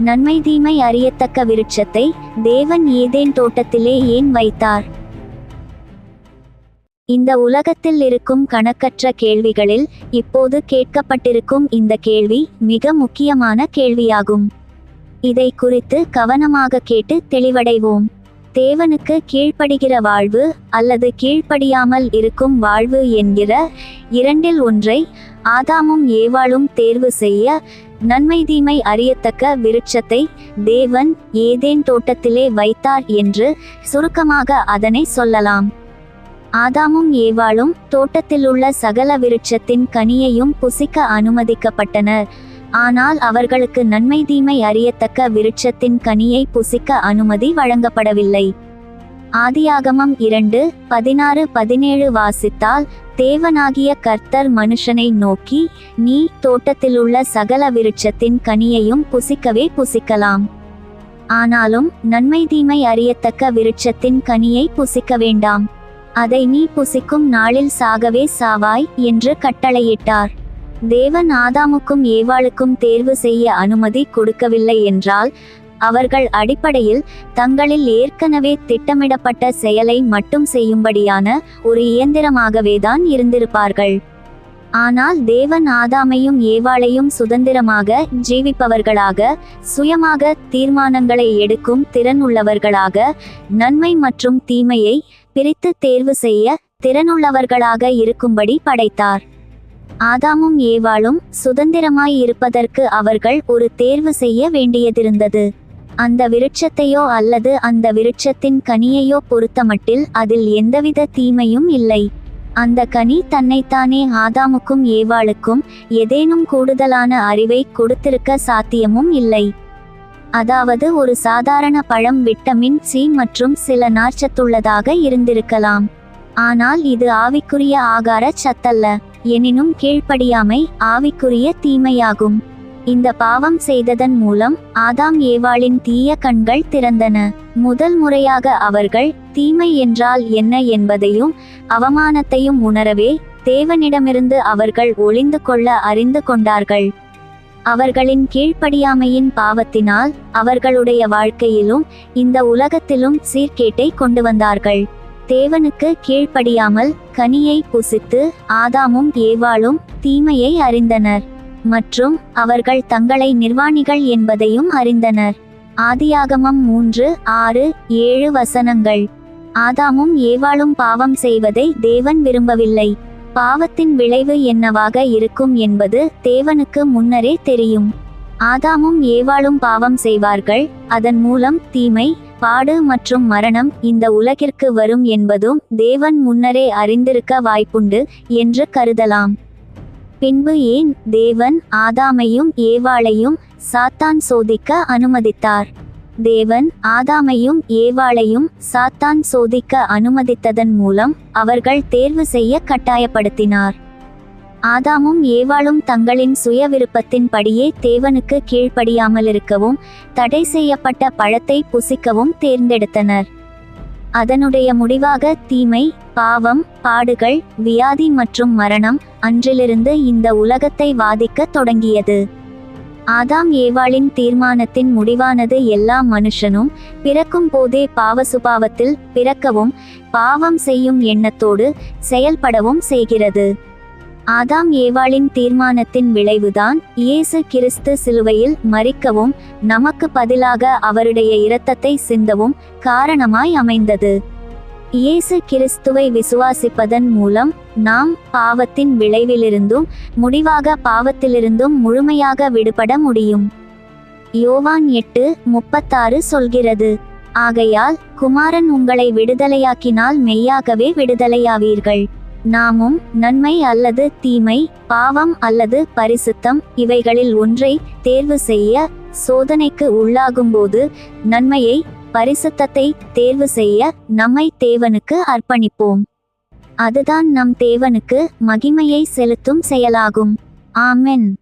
நன்மை தீமை அறியத்தக்க விருட்சத்தை தேவன் ஏதேன் தோட்டத்திலே ஏன் வைத்தார்? இந்த உலகத்தில் இருக்கும் கணக்கற்ற கேள்விகளில் இப்போது கேட்கப்பட்டிருக்கும் இந்த கேள்வி மிக முக்கியமான கேள்வியாகும். இதை குறித்து கவனமாக கேட்டு தெளிவடைவோம். தேவனுக்கு கீழ்ப்படுகிற வாழ்வு அல்லது கீழ்ப்படியாமல் இருக்கும் வாழ்வு என்கிற இரண்டில் ஒன்றை ஆதாமும் ஏவாளும் தேர்வு செய்ய நன்மை தீமை அறியத்தக்க விருட்சத்தை தேவன் ஏதேன் தோட்டத்திலே வைத்தார் என்று சுருக்கமாக அதனை சொல்லலாம். ஆதாமும் ஏவாளும் தோட்டத்திலுள்ள சகல விருட்சத்தின் கனியையும் புசிக்க அனுமதிக்கப்பட்டனர். ஆனால் அவர்களுக்கு நன்மை தீமை அறியத்தக்க விருட்சத்தின் கனியை புசிக்க அனுமதி வழங்கப்படவில்லை. ஆதியாகமம் இரண்டு பதினாறு பதினேழு வாசித்தால் தேவனாகிய கர்த்தர் மனுஷனை நோக்கி நீ தோட்டத்திலுள்ள சகல விருட்சத்தின் கனியையும் புசிக்கவே புசிக்கலாம். ஆனாலும் நன்மை தீமை அறியத்தக்க விருட்சத்தின் கனியை புசிக்க வேண்டாம். அதை நீ புசிக்கும் நாளில் சாகவே சாவாய் என்று கட்டளையிட்டார். தேவன் ஆதாமுக்கும் ஏவாளுக்கும் தேர்வு செய்ய அனுமதி கொடுக்கவில்லை என்றால் அவர்கள் அடிப்படையில் தங்களில் ஏற்கனவே திட்டமிடப்பட்ட செயலை மட்டும் செய்யும்படியான ஒரு இயந்திரமாகவேதான் இருந்திருப்பார்கள். ஆனால் தேவன் ஆதாமையும் ஏவாளையும் சுதந்திரமாக ஜீவிப்பவர்களாக சுயமாக தீர்மானங்களை எடுக்கும் திறன் உள்ளவர்களாக நன்மை மற்றும் தீமையை பிரித்து தேர்வு செய்ய திறனுள்ளவர்களாக இருக்கும்படி படைத்தார். ஆதாமும் ஏவாளும் சுதந்திரமாய் இருப்பதற்கு அவர்கள் ஒரு தேர்வு செய்ய வேண்டியதிருந்தது. அந்த விருட்சத்தையோ அல்லது அந்த விருட்சத்தின் கனியையோ பொறுத்தமட்டில் அதில் எந்தவித தீமையும் இல்லை. அந்த கனி தன்னைத்தானே ஆதாமுக்கும் ஏவாளுக்கும் ஏதேனும் கூடுதலான அறிவை கொடுத்திருக்க சாத்தியமும் இல்லை. அதாவது ஒரு சாதாரண பழம் விட்டமின் சி மற்றும் சில நார்ச்சத்துள்ளதாக இருந்திருக்கலாம். ஆனால் இது ஆவிக்குரிய ஆகார சத்தல்ல. எனினும் கீழ்ப்படியாமை ஆவிக்குரிய தீமையாகும். இந்த பாவம் செய்ததன் மூலம் ஆதாம் ஏவாளின் தீய கண்கள் திறந்தன. முதல் முறையாக அவர்கள் தீமை என்றால் என்ன என்பதையும் அவமானத்தையும் உணரவே தேவனிடமிருந்து அவர்கள் ஒளிந்து கொள்ள அறிந்து கொண்டார்கள். அவர்களின் கீழ்ப்படியாமையின் பாவத்தினால் அவர்களுடைய வாழ்க்கையிலும் இந்த உலகத்திலும் சீர்கேட்டை கொண்டு வந்தார்கள். தேவனுக்கு கீழ்ப்படியாமல் கனியை புசித்து ஆதாமும் ஏவாளும் தீமையை அறிந்தனர். மற்றும் அவர்கள் தங்களை நிர்வாணிகள் என்பதையும் அறிந்தனர். ஆதியாகமம் மூன்று ஆறு ஏழு வசனங்கள். ஆதாமும் ஏவாளும் பாவம் செய்வதை தேவன் விரும்பவில்லை. பாவத்தின் விளைவு என்னவாக இருக்கும் என்பது தேவனுக்கு முன்னரே தெரியும். ஆதாமும் ஏவாளும் பாவம் செய்வார்கள். அதன் மூலம் தீமை பாடு மற்றும் மரணம் இந்த உலகிற்கு வரும் என்பதும் தேவன் முன்னரே அறிந்திருக்க வாய்ப்புண்டு என்று கருதலாம். பின்பு ஏன் தேவன் ஆதாமையும் ஏவாளையும் சாத்தான் சோதிக்க அனுமதித்தார்? தேவன் ஆதாமையும் ஏவாளையும் சாத்தான் சோதிக்க அனுமதித்ததன் மூலம் அவர்கள் தேர்வு செய்ய கட்டாயப்படுத்தினார். ஆதாமும் ஏவாளும் தங்களின் சுய விருப்பத்தின்படியே தேவனுக்கு கீழ்ப்படியாமல் இருக்கவும் தடை செய்யப்பட்ட பழத்தை புசிக்கவும் தேர்ந்தெடுத்தனர். அதனுடைய முடிவாக தீமை பாவம் பாடுகள் வியாதி மற்றும் மரணம் அன்றிலிருந்து இந்த உலகத்தை வாதிக்கத் தொடங்கியது. ஆதாம் ஏவாளின் தீர்மானத்தின் முடிவானது எல்லா மனுஷனும் பிறக்கும் போதே பாவ சுபாவத்தில் பிறக்கவும் பாவம் செய்யும் எண்ணத்தோடு செயல்படவும் செய்கிறது. ஆதாம் ஏவாளின் தீர்மானத்தின் விளைவுதான் இயேசு கிறிஸ்து சிலுவையில் மறிக்கவும் நமக்கு பதிலாக அவருடைய இரத்தத்தை சிந்தவும் காரணமாய் அமைந்தது. இயேசு கிறிஸ்துவை விசுவாசிப்பதன் மூலம் நாம் பாவத்தின் விளைவிலிருந்தும் முடிவாக பாவத்திலிருந்தும் முழுமையாக விடுபட முடியும். யோவான் எட்டு முப்பத்தாறு சொல்கிறது ஆகையால் குமாரன் உங்களை விடுதலையாக்கினால் மெய்யாகவே விடுதலையாவீர்கள். நாமும் நன்மை அல்லது தீமை பாவம் அல்லது பரிசுத்தம் இவைகளில் ஒன்றை தேர்வு செய்ய சோதனைக்கு உள்ளாகும்போது நன்மையை பரிசுத்தத்தை தேர்வு செய்ய நம்மை தேவனுக்கு அர்ப்பணிப்போம். அதுதான் நம் தேவனுக்கு மகிமையை செலுத்தும் செயலாகும். ஆமென்.